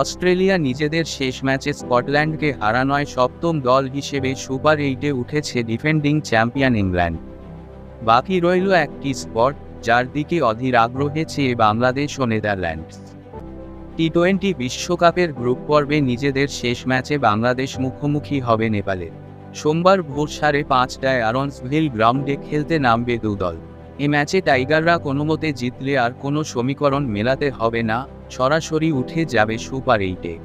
Australia নিজেদের শেষ ম্যাচে স্কটল্যান্ডকে হারানোয় সপ্তম দল হিসেবে সুপার এইটে উঠেছে ডিফেন্ডিং চ্যাম্পিয়ন ইংল্যান্ড। বাকি রইল একটি স্পট যার দিকে অধীর আগ্রহে চেয়ে বাংলাদেশ ও নেদারল্যান্ডস। টি টোয়েন্টি বিশ্বকাপের গ্রুপ পর্বে নিজেদের শেষ ম্যাচে বাংলাদেশ মুখোমুখি হবে নেপালের সোমবার ভোর সাড়ে পাঁচটায় আরন্সভিল গ্রাউন্ডে খেলতে নামবে দু দল এ ম্যাচে টাইগাররা কোনো মতে জিতলে আর কোনো সমীকরণ মেলাতে হবে না সরাসরি উঠে যাবে সুপার এইটে।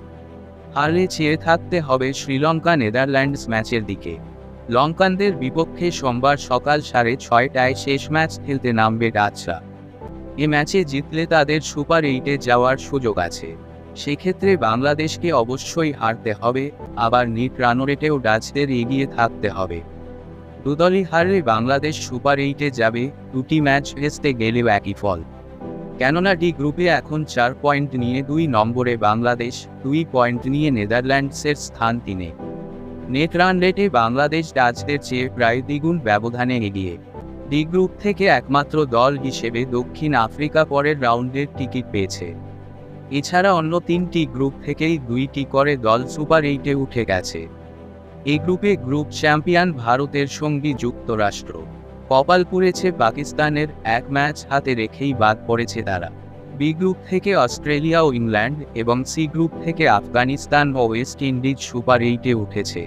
হারলে চেয়ে থাকতে হবে শ্রীলঙ্কা নেদারল্যান্ডস ম্যাচের দিকে। লঙ্কানদের বিপক্ষে সোমবার সকাল সাড়ে ছয়টায় শেষ ম্যাচ খেলতে নামবে ডাচরা। এ ম্যাচে জিতলে তাদের সুপার এইটে যাওয়ার সুযোগ আছে। সেক্ষেত্রে বাংলাদেশকে অবশ্যই হারতে হবে, আবার নিট রানরেটেও ডাচদের এগিয়ে থাকতে হবে। দুদলই হারলে বাংলাদেশ সুপার এইটে যাবে, দুটি ম্যাচ ভেস্তে গেলেও একই ফল। কেননা ডি গ্রুপে এখন চার পয়েন্ট নিয়ে দুই নম্বরে বাংলাদেশ, দুই পয়েন্ট নিয়ে নেদারল্যান্ডসের স্থান তিনে। নেট রান রেটে বাংলাদেশ ডাচদের চেয়ে প্রায় দ্বিগুণ ব্যবধানে এগিয়ে। ডি গ্রুপ থেকে একমাত্র দল হিসেবে দক্ষিণ আফ্রিকা পরের রাউন্ডের টিকিট পেয়েছে। এছাড়া অন্য তিনটি গ্রুপ থেকেই দুইটি করে দল সুপার এইটে উঠে গেছে। এই গ্রুপে গ্রুপ চ্যাম্পিয়ন ভারতের সঙ্গী যুক্তরাষ্ট্র। কপাল পুড়েছে পাকিস্তানের এক ম্যাচ হাতে রেখেই বাদ পড়েছে তারা। বি গ্রুপ থেকে অস্ট্রেলিয়া ও ইংল্যান্ড এবং সি গ্রুপ থেকে আফগানিস্তান ও ওয়েস্ট ইন্ডিজ সুপার এইটে উঠেছে।